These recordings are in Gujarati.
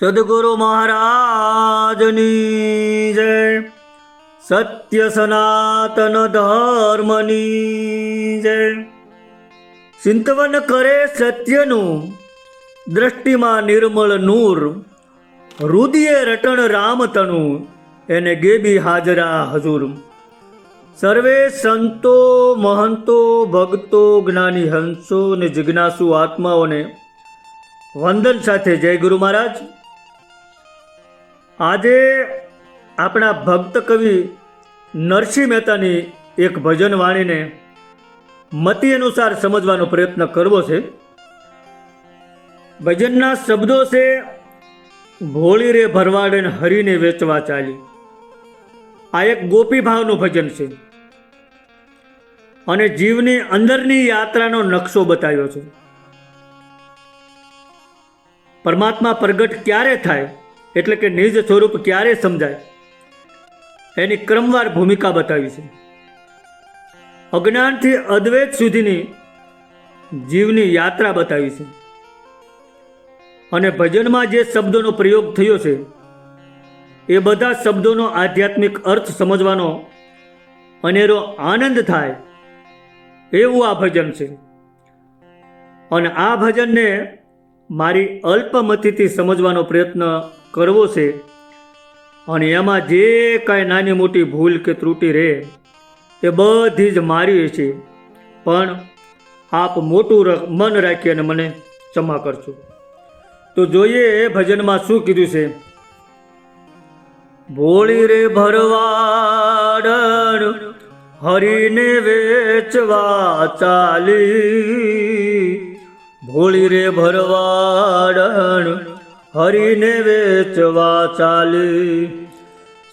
સદગુરુ મહારાજની જય. સત્ય સનાતન ધર્મની જય. ચિંતવન કરે સત્યનું, દ્રષ્ટિમાં નિર્મળ નૂર. રુદિયે રટણ રામ તનુ, એને ગેબી હાજરા હજુર. સર્વે સંતો મહંતો ભક્તો જ્ઞાની હંસો ને જિજ્ઞાસુ આત્માઓને વંદન સાથે જય ગુરુ મહારાજ. આજે આપણા ભક્ત કવિ નરસિંહ મહેતાની એક ભજન વાણીને મતિ અનુસાર સમજવાનો પ્રયત્ન કરવો છે. ભજનના શબ્દો છે, ભોળી રે ભરવાડે હરીને વેચવા ચાલી. આ એક ગોપી ભાવનું ભજન છે. અને જીવની અંદરની યાત્રાનો નકશો બતાવ્યો છે. પરમાત્મા પ્રગટ ક્યારે થાય? એટલે કે નિજ સ્વરૂપ ક્યારે સમજાય? એની ક્રમવાર ભૂમિકા બતાવી છે. અજ્ઞાનથી અદ્વૈત સુધીની જીવની યાત્રા બતાવી છે. અને ભજનમાં જે શબ્દોનો પ્રયોગ થયો છે, એ બધા શબ્દોનો આધ્યાત્મિક અર્થ સમજવાનો અનેરો આનંદ થાય એવું આ ભજન છે. અને આ ભજનને મારી અલ્પમતિથી સમજવાનો પ્રયત્ન કરવો છે. અને એમાં જે કાંઈ નાની મોટી ભૂલ કે ત્રુટિ રહે, એ બધી જ મારી છે. પણ આપ મોટું મન રાખી અને મને ક્ષમા કરશો તો જોઈએ એ ભજનમાં શું કીધું છે. ભોળી રે ભરવાડ હરીને વેચવા ચાલી. ભોળી રે ભરવાડ હરીને વેચવા ચાલી.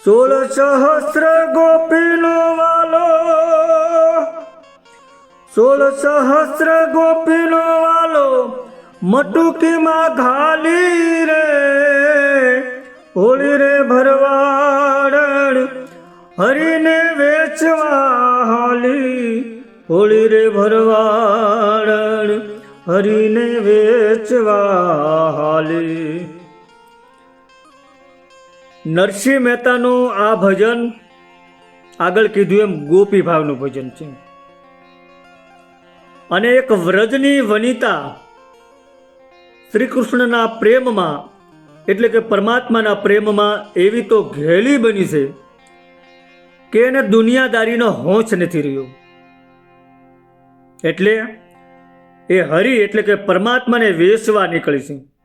સોળ સહસ્ર ગોપીનો વાલો. સોળ સહસ્ર ગોપીનો વાલો મટુકીમાં ઘાલી રે. હોળી રે ભરવાડ હરીને વેચવા હાલી. હોળી રે ભરવાડ હરીને વેચવા હાલી. નરસિંહ મહેતાનું આ ભજન આગળ કીધું એમ ગોપી ભાવનું ભજન છે. અને એક વ્રજની વનિતા શ્રી કૃષ્ણના પ્રેમમાં, એટલે કે પરમાત્માના પ્રેમમાં એવી તો ઘેલી બની છે કે એને દુનિયાદારીનો હોંચ નથી રહ્યો. એટલે એ હરિ એટલે કે પરમાત્માને વેચવા નીકળી છે.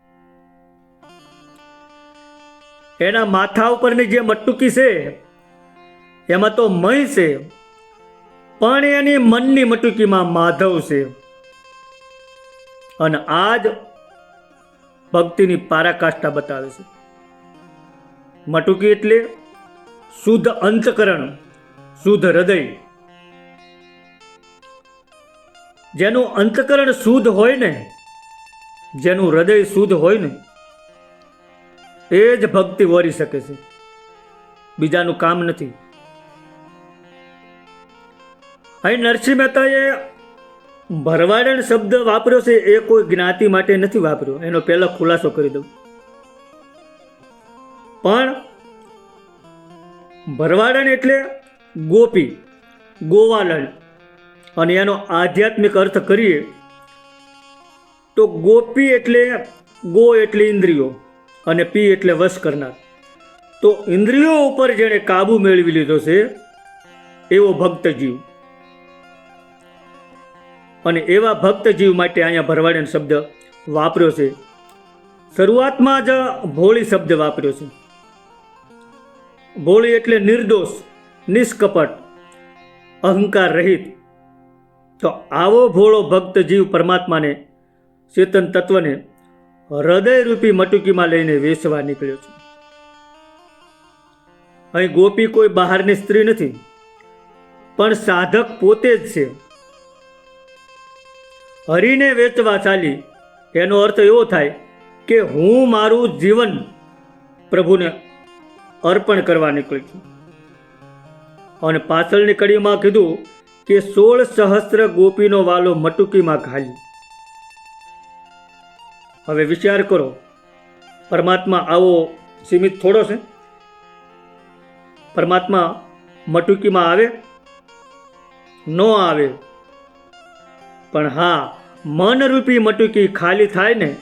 એના માથા ઉપરની જે મટુકી છે, એમાં તો મય છે, પણ એની મનની મટુકીમાં માધવ છે. અને આ જ ભક્તિની પારાકાષ્ઠા બતાવે છે. મટુકી એટલે શુદ્ધ અંતકરણ, શુદ્ધ હૃદય. જેનું અંતકરણ શુદ્ધ હોય ને, જેનું હૃદય શુદ્ધ હોય ને એ જ ભક્તિ વરી શકે છે. બીજાનું કામ નથી. અહીં નરસિંહ મહેતાએ ભરવાડણ શબ્દ વાપર્યો છે, એ કોઈ જ્ઞાતિ માટે નથી વાપર્યો. એનો પહેલો ખુલાસો કરી દઉં. પણ ભરવાડણ એટલે ગોપી, ગોવાલણ. અને એનો આધ્યાત્મિક અર્થ કરીએ તો ગોપી એટલે ગો એટલે ઇન્દ્રિયો. અને પી એટલે વશ કરનાર. તો ઇન્દ્રિયો ઉપર જેણે કાબુ મેળવી લીધો છે, એવો ભક્ત જીવ અને એવા ભક્ત જીવ માટે અહીંયા ભરવાડેન શબ્દ વાપર્યો છે. શરૂઆતમાં જ ભોળી શબ્દ વાપર્યો છે. ભોળી એટલે નિર્દોષ, નિષ્કપટ, અહંકાર રહિત. તો આવો ભોળો ભક્ત જીવ પરમાત્માને ચેતન તત્વને હૃદયરૂપી મટુકીમાં લઈને વેચવા નીકળ્યો છું. અહીં ગોપી કોઈ બહારની સ્ત્રી નથી, પણ સાધક પોતે જ છે. હરીને વેચવા ચાલી, એનો અર્થ એવો થાય કે હું મારું જીવન પ્રભુને અર્પણ કરવા નીકળી છું. અને પાછળની કડીમાં કીધું કે સોળ સહસ્ત્ર ગોપીનો વાલો મટુકીમાં ઘાલી હવે વિચાર કરો, પરમાત્મા આવો સીમિત થોડો છે? પરમાત્મા મટુકીમાં આવે? ન આવે. પણ હા, મનરૂપી મટુકી ખાલી થાય ને,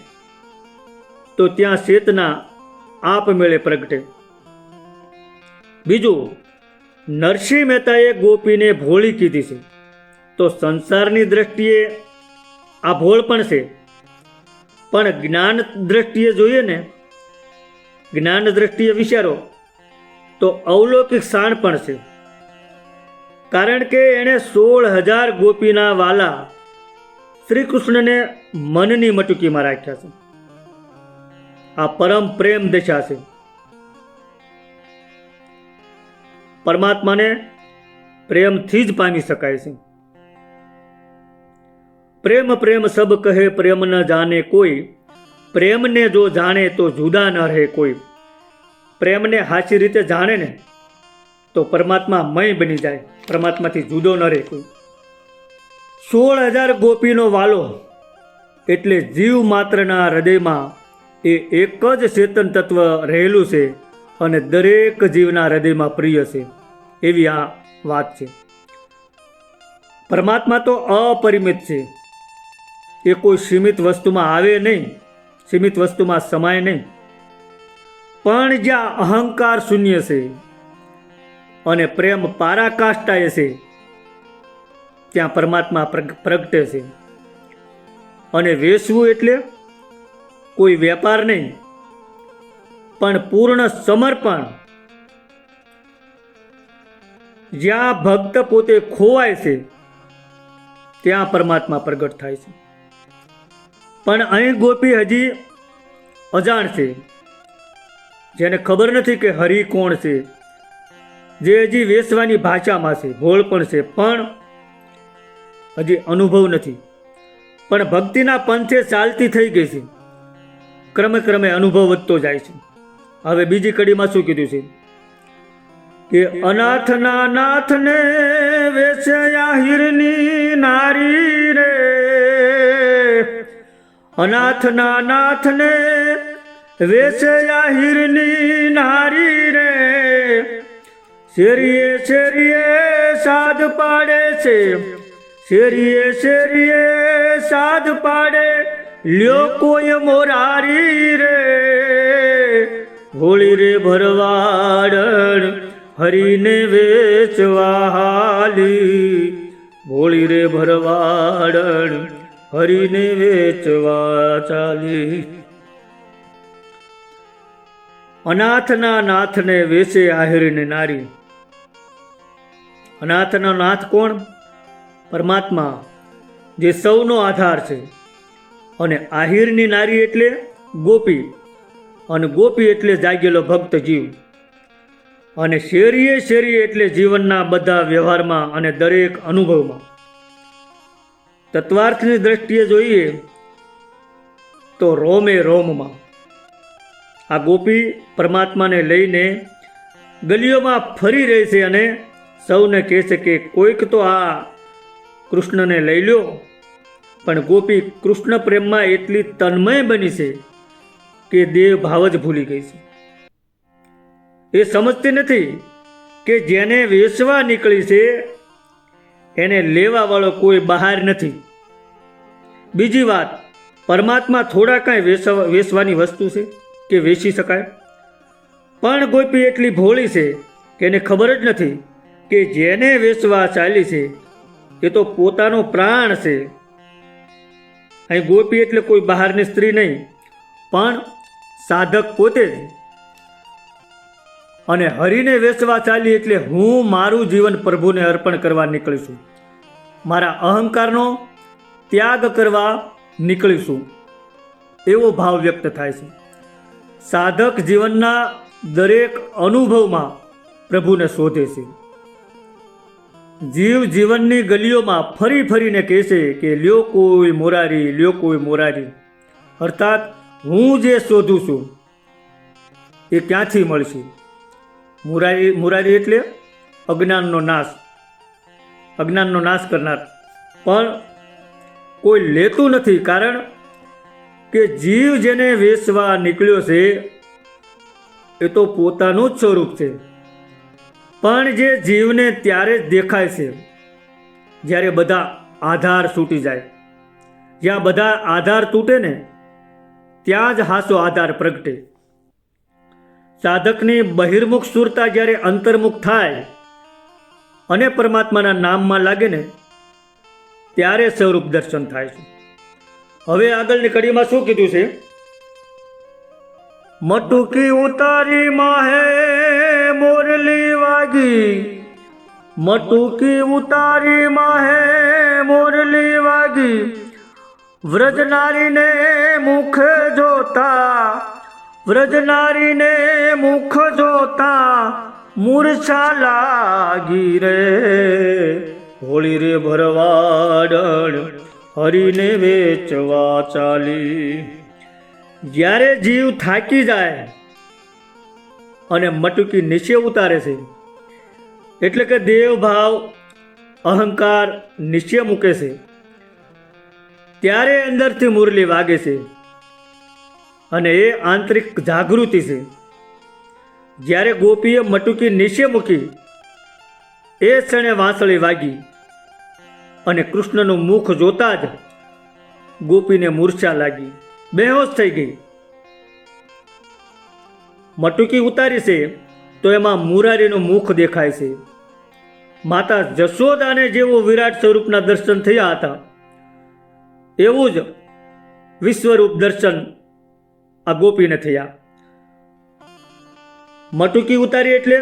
તો ત્યાં ચેતના આપમેળે પ્રગટે. બીજું, નરસિંહ મહેતાએ ગોપીને ભોળી કીધી છે. તો સંસારની દ્રષ્ટિએ આ ભોળ પણ છે. પણ જ્ઞાન દ્રષ્ટિએ જોઈએ ને, જ્ઞાન દ્રષ્ટિએ વિચારો, તો અવલૌકિક શાણ પણ છે. કારણ કે એણે સોળ હજાર ગોપીના વાલા શ્રી કૃષ્ણને મનની મટુકીમાં રાખ્યા છે. આ પરમ પ્રેમ દશા છે. પરમાત્માને પ્રેમથી જ પામી શકાય છે. પ્રેમ પ્રેમ સબ કહે પ્રેમ ન જાણે કોઈ. પ્રેમને જો જાણે તો જુદા ન રહે કોઈ. પ્રેમને સાચી રીતે જાણે ને, તો પરમાત્મા મય બની જાય. પરમાત્માથી જુદો ન રહે કોઈ. સોળ હજાર ગોપીનો વાલો, એટલે જીવ માત્રના હૃદયમાં એ એક જ ચેતન તત્વ રહેલું છે અને દરેક જીવના હૃદયમાં પ્રિય છે. એવી આ વાત છે. પરમાત્મા તો અપરિમિત છે. એ કોઈ સીમિત વસ્તુમાં આવે નહીં, સીમિત વસ્તુમાં સમાય નહીં. પણ જ્યાં અહંકાર શૂન્ય છે અને પ્રેમ પારાકાષ્ઠાએ છે, ત્યાં પરમાત્મા પ્રગટે છે. અને વેચવું એટલે કોઈ વેપાર નહીં, પણ પૂર્ણ સમર્પણ. જ્યાં ભક્ત પોતે ખોવાય છે, ત્યાં પરમાત્મા પ્રગટ થાય છે. પણ અહીં ગોપી હજી અજાણ છે. જેને ખબર નથી કે હરિ કોણ છે. જે હજી વેસવાની ભાષામાં છે, ભોળ પણ છે, પણ હજી અનુભવ નથી. પણ ભક્તિના પંથે ચાલતી થઈ ગઈ છે. ક્રમે ક્રમે અનુભવ વધતો જાય છે. હવે બીજી કડીમાં શું કીધું છે? કે અનાથના નાથને વેશ્યા હિરની નારી રે. અનાથના નાથને વેશ્યા હિરની નારી રે. શેરીએ શેરીએ સાદ પાડે છે. શેરીએ શેરીએ સાદ પાડે. લ્યો કોઈ મોરારી રે. હોળી રે ભરવાડણ હરીને વેચવા હાલી. હોળી રે ભરવાડણ હરીને વેચવા ચાલી. અનાથના નાથને વેચે આહિરને નારી. અનાથનો નાથ કોણ? પરમાત્મા, જે સૌનો આધાર છે. અને આહિરની નારી એટલે ગોપી. અને ગોપી એટલે જાગેલો ભક્ત જીવ. અને શેરીએ શેરીએ એટલે જીવનના બધા વ્યવહારમાં અને દરેક અનુભવમાં. તત્વાર્થની દ્રષ્ટિએ જોઈએ તો રોમે રોમમાં આ ગોપી પરમાત્માને લઈને ગલીઓમાં ફરી રહેશે અને સૌને કહે છે કે કોઈક તો આ કૃષ્ણને લઈ લ્યો. પણ ગોપી કૃષ્ણ પ્રેમમાં એટલી તન્મય બની છે કે દેહ ભાવ જ ભૂલી ગઈ છે. એ સમજતી નથી કે જેને વેચવા નીકળી છે એને લેવાવાળો કોઈ બહાર નથી. બીજી વાત, પરમાત્મા થોડા કાંઈ વેચવાની વસ્તુ છે કે વેચી શકાય? પણ ગોપી એટલી ભોળી છે કે એને ખબર જ નથી કે જેને વેચવા ચાલી છે, એ તો પોતાનો પ્રાણ છે. અહીં ગોપી એટલે કોઈ બહારની સ્ત્રી નહીં, પણ સાધક પોતે જ. અને હરિને વેચવા ચાલી એટલે હું મારું જીવન પ્રભુને અર્પણ કરવા નીકળીશું. મારા અહંકારનો ત્યાગ કરવા નીકળીશું. એવો ભાવ વ્યક્ત થાય છે. સાધક જીવનના દરેક અનુભવમાં પ્રભુને શોધે છે. જીવ જીવનની ગલીઓમાં ફરી ફરીને કહેશે કે, લ્યો કોઈ મોરારી, લ્યો કોઈ મોરારી. અર્થાત હું જે શોધું છું, એ ક્યાંથી મળશે? મુરારી મુરારી એટલે અજ્ઞાનનો નાશ. અજ્ઞાનનો નાશ કરનાર. પણ કોઈ લેતું નથી કારણ કે જીવ જેને વેચવા નીકળ્યો છે, એ તો પોતાનું જ સ્વરૂપ છે. પણ જે જીવને ત્યારે જ દેખાય છે, જ્યારે બધા આધાર છૂટી જાય. જ્યાં બધા આધાર તૂટે ને, ત્યાં જ હાસો આધાર પ્રગટે. સાધકની બહિર્મુખ સુરતા જ્યારે અંતર્મુખ થાય અને પરમાત્માના નામમાં લાગે ને, ત્યારે સ્વરૂપ દર્શન થાય છે. હવે આગળની કડીમાં શું કીધું છે? મટુકી ઉતારી માહે મોરલી વાગી. મટુકી ઉતારી માહે મોરલી વાગી. વ્રજનારીને મુખ જોતા વ્રજનારીને મુખ જોતા મૂર્છા લાગી રે. હોળી રે ભરવાડણ હરીને વેચવા ચાલી. જ્યારે જીવ થાકી જાય અને મટુકી નીચે ઉતારે છે, એટલે કે દેવભાવ અહંકાર નીચે મૂકે છે, ત્યારે અંદરથી મુરલી વાગે છે. અને એ આંતરિક જાગૃતિ છે. જ્યારે ગોપીએ મટુકી નીચે મૂકી, એ ક્ષણે વાંસળી વાગી અને કૃષ્ણનું મુખ જોતા જ ગોપીને મૂર્છા લાગી. બેહોશ થઈ ગઈ. મટુકી ઉતારી છે તો એમાં મુરારીનું મુખ દેખાય છે. માતા જશોદાને જેવું વિરાટ સ્વરૂપના દર્શન થયા હતા, એવું જ વિશ્વરૂપ દર્શન આ ગોપીને થયા. મટુકી ઉતારી એટલે,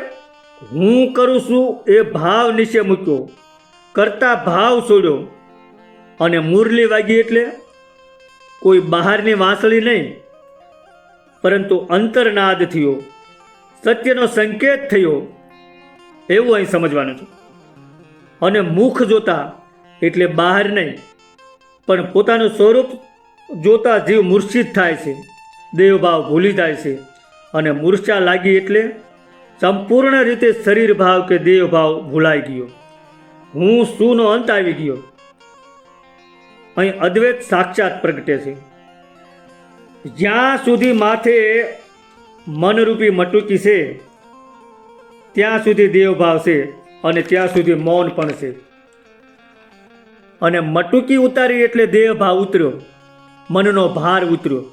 હું કરું છું એ ભાવ નીચે મૂક્યો. કરતા ભાવ છોડ્યો અને મુરલી વાગી એટલે, કોઈ બહારની વાંસળી નહીં. પરંતુ અંતરનાદ થયો. સત્યનો સંકેત થયો. એવું અહીં સમજવાનું છે. અને મુખ જોતા એટલે બહાર નહીં. પણ પોતાનું સ્વરૂપ જોતા જીવ મૂર્છિત થાય છે. દેવભાવ ભૂલી જાય છે અને મૂર્છા લાગી એટલે સંપૂર્ણ રીતે શરીર ભાવ કે દેહભાવ ભૂલાઈ ગયો. હું શુંનો અંત આવી ગયો. અહીં અદ્વૈત સાક્ષાત પ્રગટે છે. જ્યાં સુધી માથે મનરૂપી મટુકી છે, ત્યાં સુધી દેવભાવ છે અને ત્યાં સુધી મૌન પણ છે. અને મટુકી ઉતારી એટલે દેહભાવ ઉતર્યો. મનનો ભાર ઉતર્યો.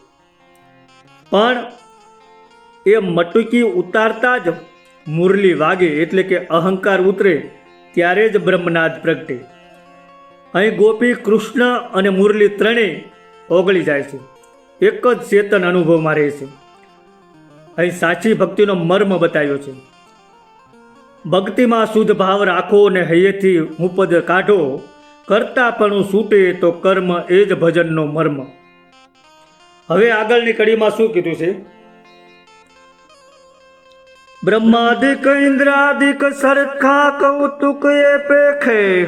પણ એ મટુકી ઉતારતા જ મુરલી વાગે એટલે કે અહંકાર ઉતરે ત્યારે જ બ્રહ્મનાદ પ્રગટે. અહીં ગોપી કૃષ્ણ અને મુરલી ત્રણેય ઓગળી જાય છે. એક જ ચેતન અનુભવમાં રહે છે. અહીં સાચી ભક્તિનો મર્મ બતાવ્યો છે. ભક્તિમાં શુદ્ધ ભાવ રાખો ને હૈયેથી મુપદ કાઢો. કરતા પણ છૂટે તો કર્મ એ જ ભજનનો મર્મ. હવે આગળની કડીમાં શું કીધું છે? બ્રહ્માદિક ઇન્દ્રાદિક સરખા કૌતુક એ પેખે.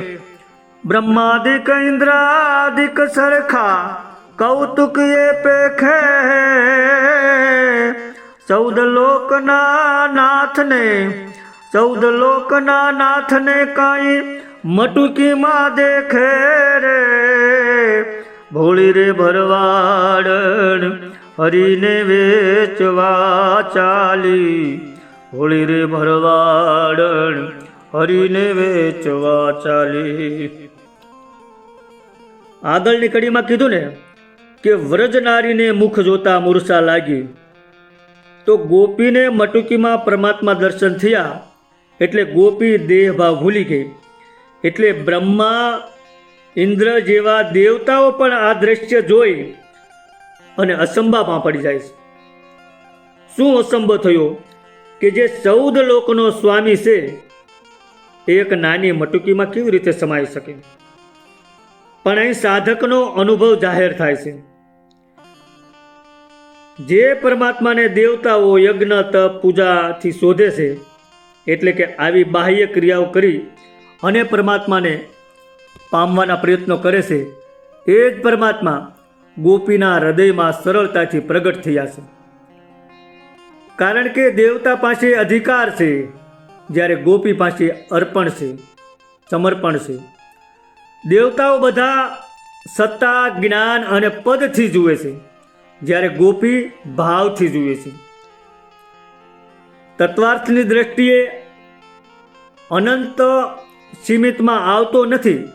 બ્રહ્માદિક ઇન્દ્રાદિક સરખા કૌતુક એ પેખે. ચૌદ લોકના નાથને, ચૌદ લોકના નાથને કાંઈ મટુકીમાં દેખે રે. ભોળી રે ભરવાડ હરીને વેચવા ચાલી. ભોળી રે ભરવાડ હરીને વેચવા ચાલી. આગળની કડીમાં કીધું ને કે વ્રજનારીને મુખ જોતા મૂર્છા લાગી. તો ગોપીને મટુકીમાં પરમાત્મા દર્શન થયા. એટલે ગોપી દેહભાવ ભૂલી ગઈ. એટલે બ્રહ્મા ઇન્દ્ર જેવા દેવતાઓ પણ આ દ્રશ્ય જોઈ અને અસંભામાં પડી જાય છે. શું અસંભવ થયો કે જે ચૌદ લોકનો સ્વામી છે, એક નાની મટુકીમાં કેવી રીતે સમાઈ શકે? પણ અહીં સાધકનો અનુભવ જાહેર થાય છે. જે પરમાત્માને દેવતાઓ યજ્ઞ, તપ, પૂજાથી શોધે છે, એટલે કે આવી બાહ્ય ક્રિયાઓ કરી અને પરમાત્માને પામવાના પ્રયત્નો કરે છે, એ જ પરમાત્મા ગોપીના હૃદયમાં સરળતાથી પ્રગટ થયા છે. કારણ કે દેવતા પાસે અધિકાર છે, જ્યારે ગોપી પાસે અર્પણ છે, સમર્પણ છે. દેવતાઓ બધા સત્તા, જ્ઞાન અને પદથી જુએ છે, જ્યારે ગોપી ભાવથી જુએ છે. તત્વાર્થની દ્રષ્ટિએ અનંત સીમિતમાં આવતો નથી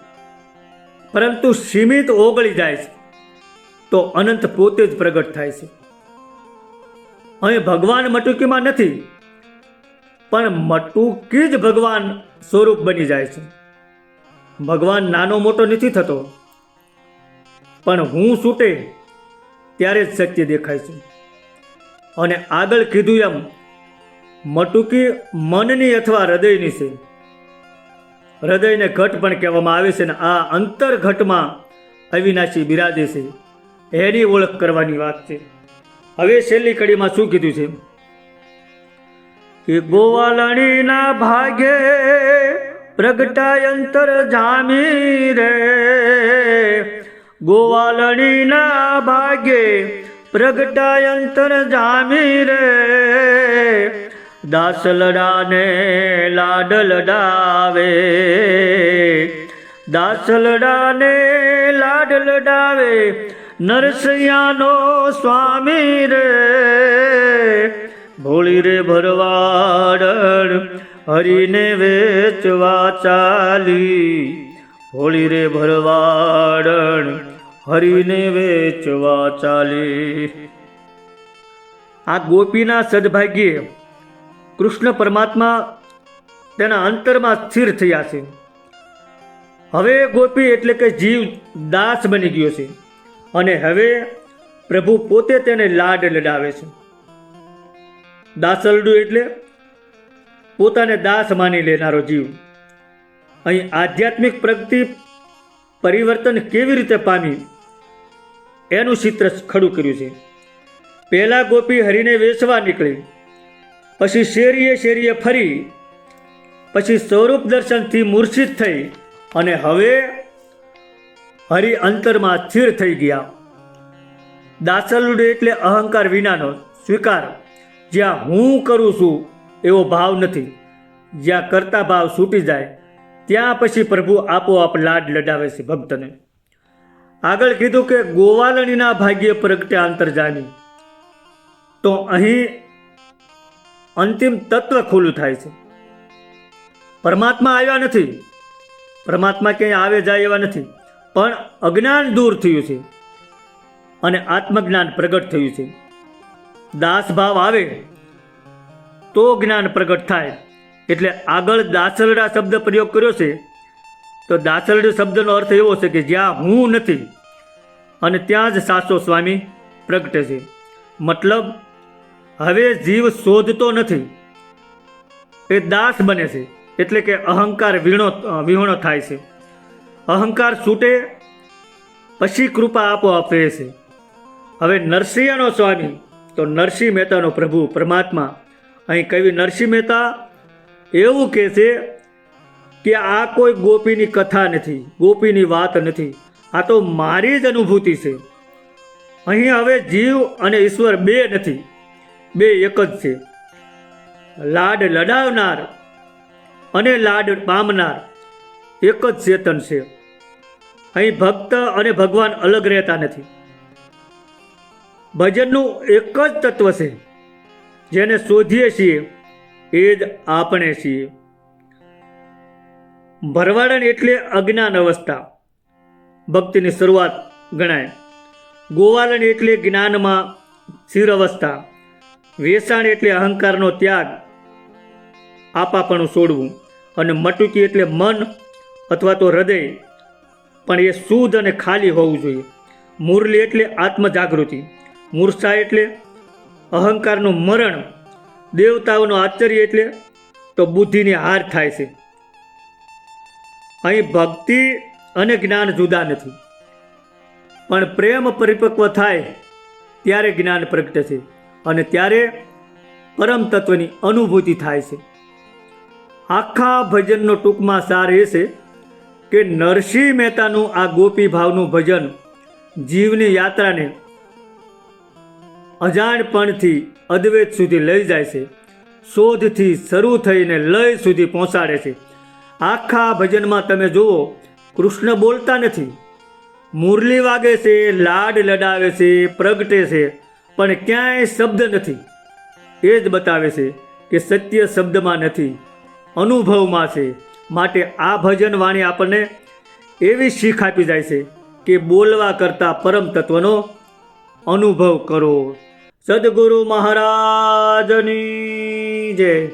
પરંતુ સીમિત ઓગળી જાય છે, તો અનંત પોતે જ પ્રગટ થાય છે. અહીં ભગવાન મટુકીમાં નથી, પણ મટુકી જ ભગવાન સ્વરૂપ બની જાય છે. ભગવાન નાનો મોટો નથી થતો, પણ હું છૂટે ત્યારે જ સત્ય દેખાય છે. અને આગળ કીધું એમ, મટુકી મનની અથવા હૃદયની છે. હૃદયને ઘટ પણ કહેવામાં આવે છે ને આ અંતર ઘટમાં અવિનાશી બિરાજે છે. એની ઓળખ કરવાની વાત છે. હવે છેલ્લી કડીમાં શું કીધું છે? કે ગોવાલણીના ભાગે પ્રગટાય અંતર જામી રે. ગોવાલણીના ભાગે પ્રગટાય અંતર જામી રે. દાસલડાને લાડ લડાવે. દાસલડાને લાડ લડાવે. નરસૈયાનો સ્વામી રે. ભોળી રે ભરવાડ હરીને વેચવા ચાલી. હોળી રે ભરવાડ હરીને વેચવા ચાલી. આ ગોપીના સદભાગ્યે કૃષ્ણ પરમાત્મા તેના અંતરમાં સ્થિર થયા છે. હવે ગોપી એટલે કે જીવ દાસ બની ગયો છે અને હવે પ્રભુ પોતે તેને લાડ લડાવે છે. દાસલડું એટલે પોતાને દાસ માની લેનારો જીવ. અહીં આધ્યાત્મિક પ્રગતિ પરિવર્તન કેવી રીતે પામી એનું ચિત્ર ખડું કર્યું છે. પહેલા ગોપી હરીને વેચવા નીકળી. પછી શેરીએ શેરીએ ફરી. પછી સ્વરૂપ દર્શનથી મૂર્છિત થઈ અને હવે હરિ અંતરમાં સ્થિર થઈ ગયા. દાસલુડ એટલે અહંકાર વિનાનો સ્વીકાર. જ્યાં હું કરું છું એવો ભાવ નથી. જ્યાં કરતા ભાવ છૂટી જાય, ત્યાં પછી પ્રભુ આપોઆપ લાડ લડાવે છે ભક્તને. આગળ કીધું કે ગોવાલણીના ભાગ્ય પ્રગટે અંતરજાની. તો અહીં અંતિમ તત્વ ખુલ્લું થાય છે. પરમાત્મા આવ્યા નથી. પરમાત્મા ક્યાંય આવે જાય એવા નથી. પણ અજ્ઞાન દૂર થયું છે. અને આત્મજ્ઞાન પ્રગટ થયું છે. દાસ ભાવ આવે તો જ્ઞાન પ્રગટ થાય. એટલે આગળ દાસરડા શબ્દ પ્રયોગ કર્યો છે. તો દાસરડી શબ્દનો અર્થ એવો છે કે જ્યાં હું નથી. અને ત્યાં જ સાસો સ્વામી પ્રગટે છે. મતલબ હવે જીવ શોધતો નથી. એ દાસ બને છે, એટલે કે અહંકાર વીણો વિહોણો થાય છે. અહંકાર છૂટે, પછી કૃપા આપોઆપ રહે છે. હવે નરસિંહનો સ્વામી, તો નરસિંહ મહેતાનો પ્રભુ, પરમાત્મા. અહીં કવિ નરસિંહ મહેતા એવું કહે છે કે આ કોઈ ગોપીની કથા નથી, ગોપીની વાત નથી. આ તો મારી જ અનુભૂતિ છે. અહીં હવે જીવ અને ઈશ્વર બે નથી. બે એક જ છે. લાડ લડાવનાર અને લાડ પામનાર એક જ ચેતન છે. અહીં ભક્ત અને ભગવાન અલગ રહેતા નથી. ભજનનું એક જ તત્વ છે. જેને શોધીએ છીએ એ જ આપણે છીએ. ભરવાડન એટલે અજ્ઞાન અવસ્થા. ભક્તિની શરૂઆત ગણાય. ગોવાલન એટલે જ્ઞાનમાં સ્થિર અવસ્થા. વેસાણ એટલે અહંકારનો ત્યાગ. આપાપણું છોડવું અને મટુકી એટલે મન અથવા તો હૃદય. પણ એ શુદ્ધ અને ખાલી હોવું જોઈએ. મુરલી એટલે આત્મજાગૃતિ. મૂર્છા એટલે અહંકારનું મરણ. દેવતાઓનું આશ્ચર્ય એટલે તો બુદ્ધિની હાર થાય છે. અહીં ભક્તિ અને જ્ઞાન જુદા નથી. પણ પ્રેમ પરિપક્વ થાય ત્યારે જ્ઞાન પ્રગટે છે. અને ત્યારે પરમ તત્વની અનુભૂતિ થાય છે. આખા ભજનનો ટૂંકમાં સાર એ છે કે નરસિંહ મહેતાનું આ ગોપી ભાવનું ભજન જીવની યાત્રાને અજાણપણથી અદ્વૈત સુધી લઈ જાય છે. શોધથી શરૂ થઈને લય સુધી પહોંચાડે છે. આખા ભજનમાં તમે જુઓ, કૃષ્ણ બોલતા નથી. મુરલી વાગે છે, લાડ લડાવે છે, પ્રગટે છે. પણ ક્યાંય શબ્દ નથી. એ જ બતાવે છે કે સત્ય શબ્દમાં નથી. અનુભવમાં છે. માટે આ ભજન વાણી આપણને એવી શીખ આપી જાય છે કે બોલવા કરતાં પરમ તત્વનો અનુભવ કરો. સદગુરુ મહારાજની જય.